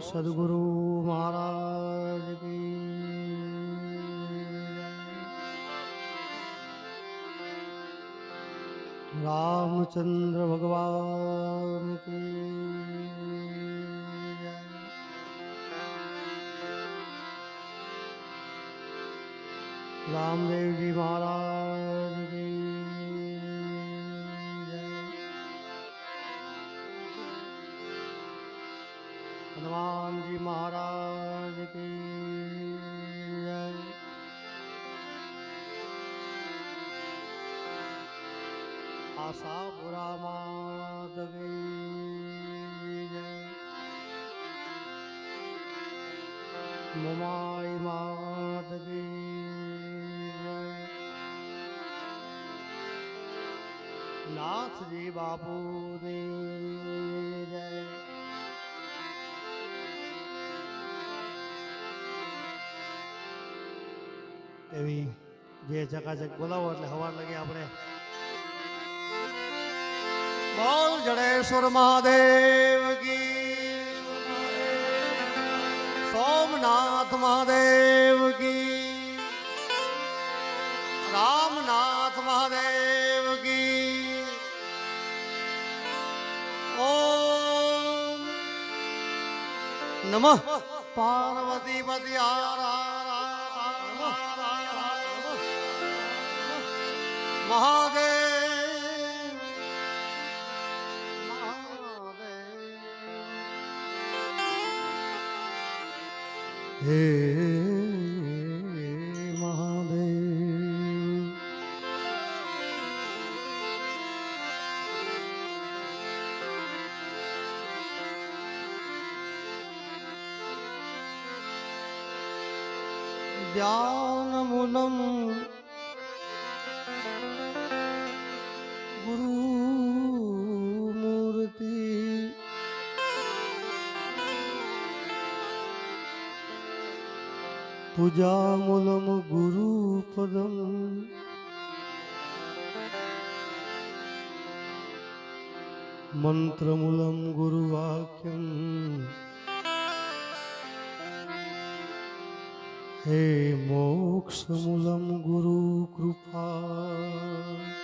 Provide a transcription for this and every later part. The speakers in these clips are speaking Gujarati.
સદગુરુ મહારાજ કી. રામચંદ્ર ભગવાન કી. રામદેવજી મહારાજ આશાપુરા માધવી કી જય નાથજી બાપુની જય એવી જે ચકાચક બોલાવો એટલે હવા લાગે આપણે બોલ જડેશ્વર મહાદેવ કી સોમનાથ મહાદેવ કી રામનાથ મહાદેવ કી ઓમ નમઃ પાર્વતી પતિ મહાદેવ મહાદેવ પૂજામૂલમ ગુરુપદમ મંત્રમૂલમ ગુરુવાક્યમ હે મોક્ષમૂલમ ગુરુ કૃપા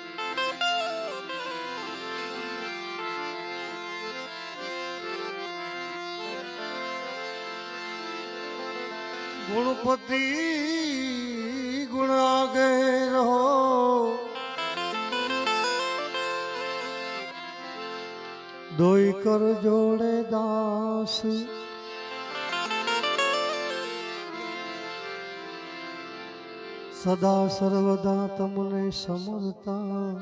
ગુણપતિ ગુણ આગે રહો. દોઈ કર જોડે દાસ. સદા સર્વદા તમને સમરતા.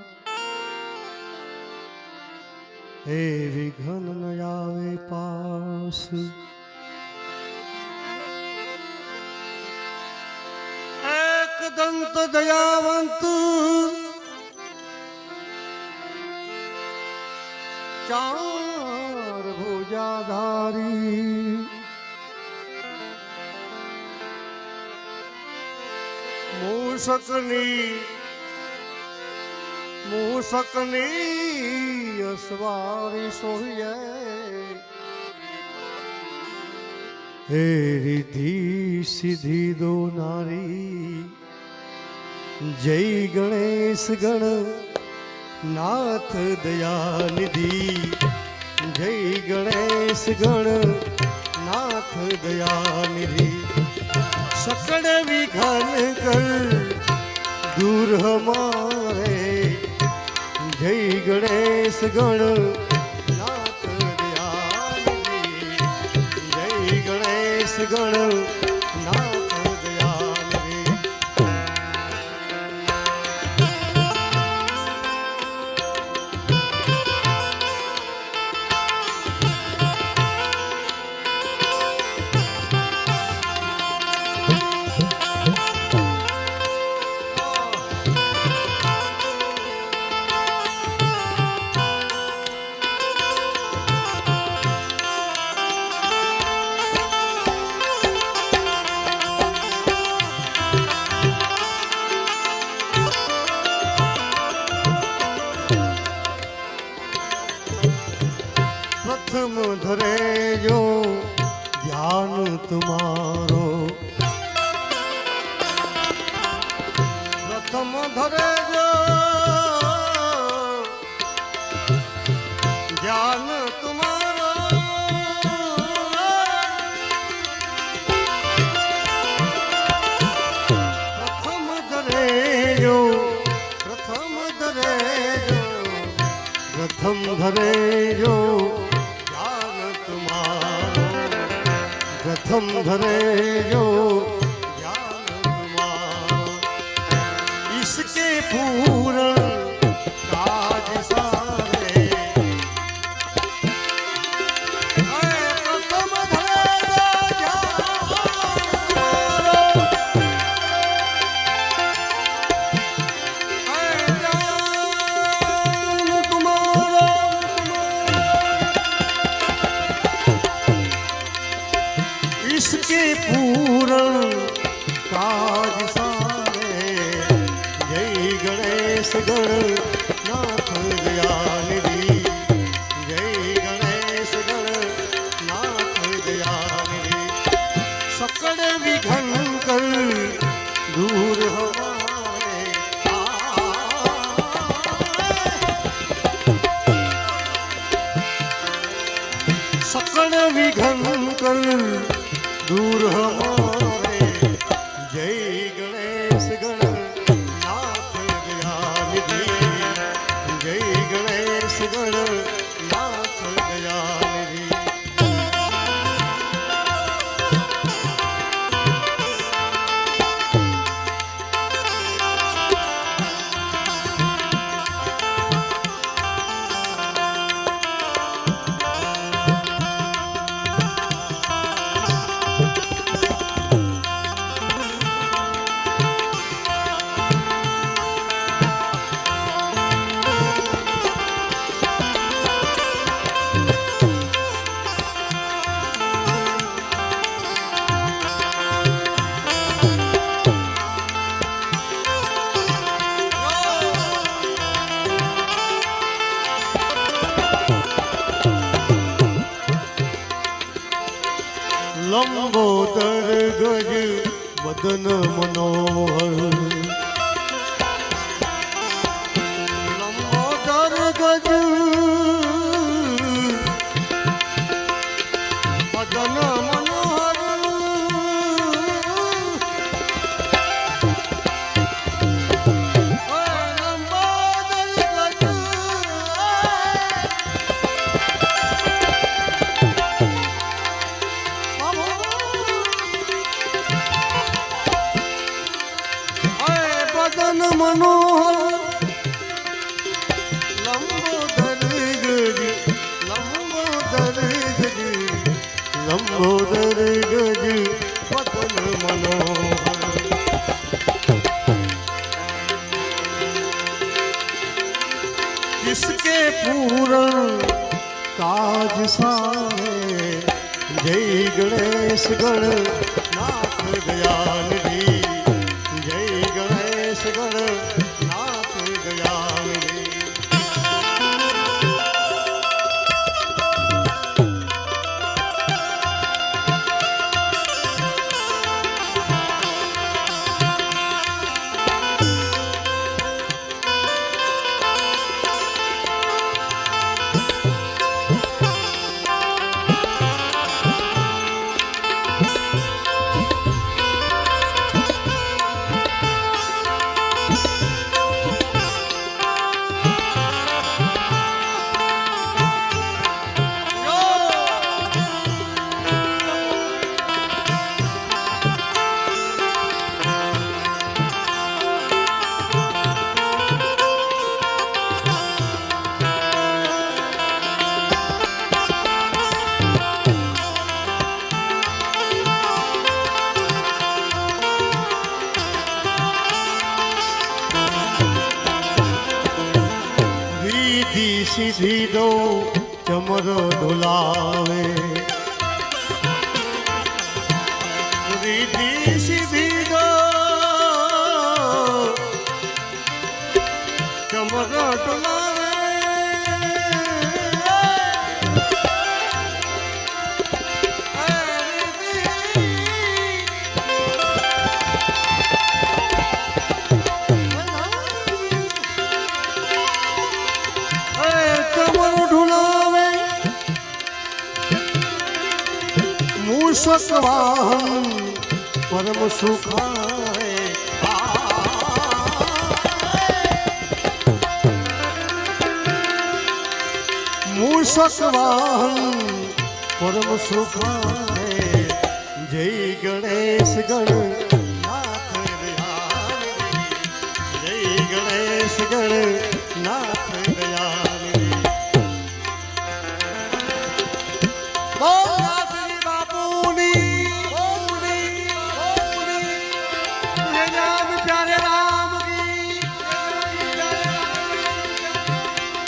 હે વિઘ્ન ન આવે પાસ. દંત દયાવંત. ચાર ભુજાધારી. મૂષકની મૂષકની અસવારી સોહિએ હે રીધી સીધી દો નારી. જય ગણેશ ગણ, નાથ દયાનિધિ. જય ગણેશ ગણ, નાથ દયાનિધિ. સકળ વિઘન કર, દૂર હમારે. જય ગણેશ ગણ, નાથ દયાનિધિ. જય ગણેશ ગણ ધરે જો યાર તુમારો પ્રથમ ધરે જો किसके पूरण काज सारे जय गणेश गण नाथ दयाल जी સીધી સીધી દઉં ચમરો ઢોલાવે વાહન પરમ સુખાય. મૂળ સ્વસ્વાહમ પરમ સુખાય. જય ગણેશ ગણ.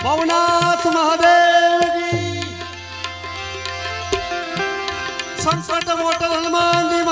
ભવનાથ મહાદેવ સંકટ મોટલ હનુમાન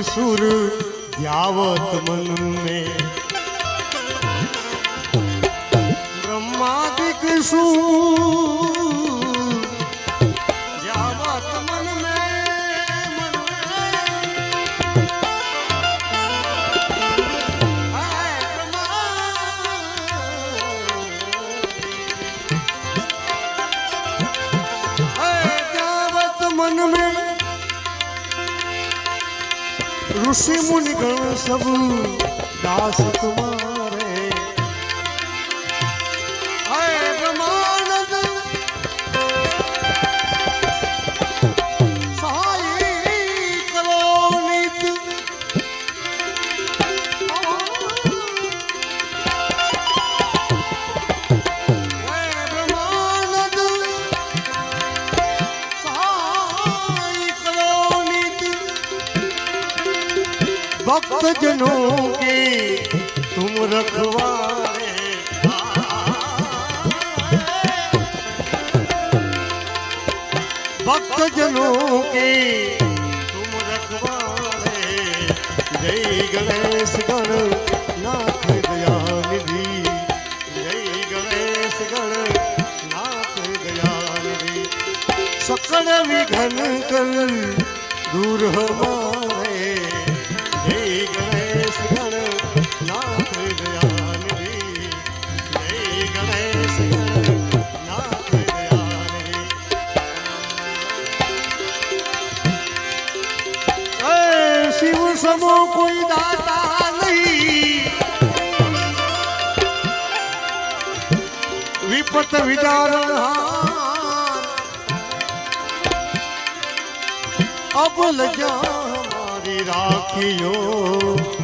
ब्रह्मादिक सुर ध्यावत मन में ब्रह्मादिक सुर ध्यावत मन में ऋषि मुनि गण सब दास तुम्हारे के तुम रखवारे भक्त जनों के तुम रखवारे जय गणेश गण नाथ दयानिधि जय गणेश गण नाथ दयानिधि सकल विघन कर दूर हमारे સમો કોઈ દાતા નહીં. વિપત વિદારણ અબલ જા મારી રાખ્યો.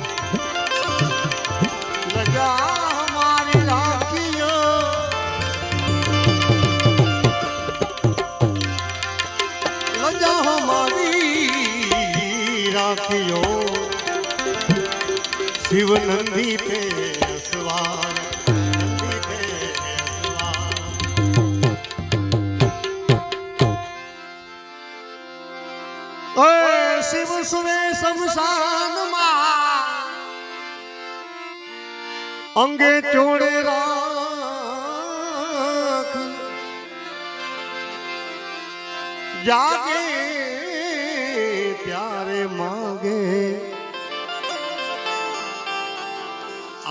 શિવ નંદી પે સવાર શિવ સુવે શમશાનમાં અંગે ચોડે રાખ.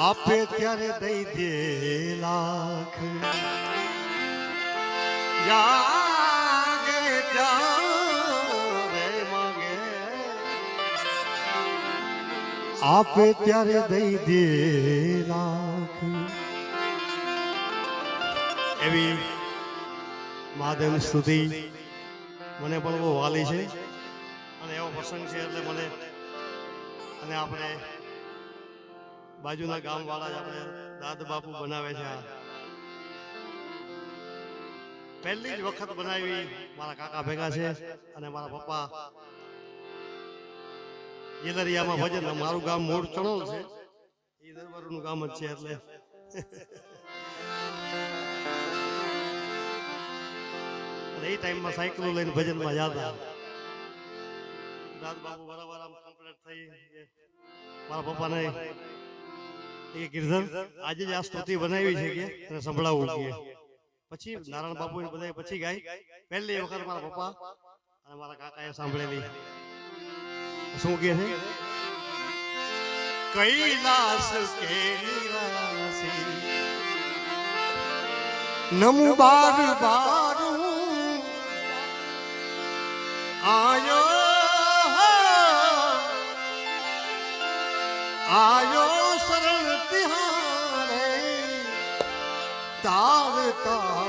આપે ત્યારે દઈ દે લાખ. જાગે માગે. આપે ત્યારે દઈ દે લાખ. એવી મહાદેવ સ્તુતિ મને પણ બહુ વાલી છે. અને એવો પ્રસંગ છે એટલે મને અને આપણે બાજુના ગામવાળા જ આપણે દાદ બાપુ બનાવે છે. પહેલી જ વખત બનાવી મારા કાકા ભેગા છે અને મારા પપ્પા. ગેલરિયામાં ભજન મારું ગામ મોડ ચણોલ છે. એ દરબારનું ગામ જ છે એટલે. એ ટાઈમમાં સાયકલો લઈને ભજનમાં જતા. દાદ બાપુ બરાબર આમ કમ્પ્લીટ થઈ મારા પપ્પાને એ ગિરધર આજે જ આ સ્તુતિ બનાવી છે કે તને સંભળાવું કે. પછી નારાયણ બાપુ એ બધા પછી ગાય. પહેલી વખત મારા પપ્પા અને મારા કાકાએ સાંભળેલી. શું કે છે? કૈલાસ કે નિરાસી નમુ બાર બારું. આયો का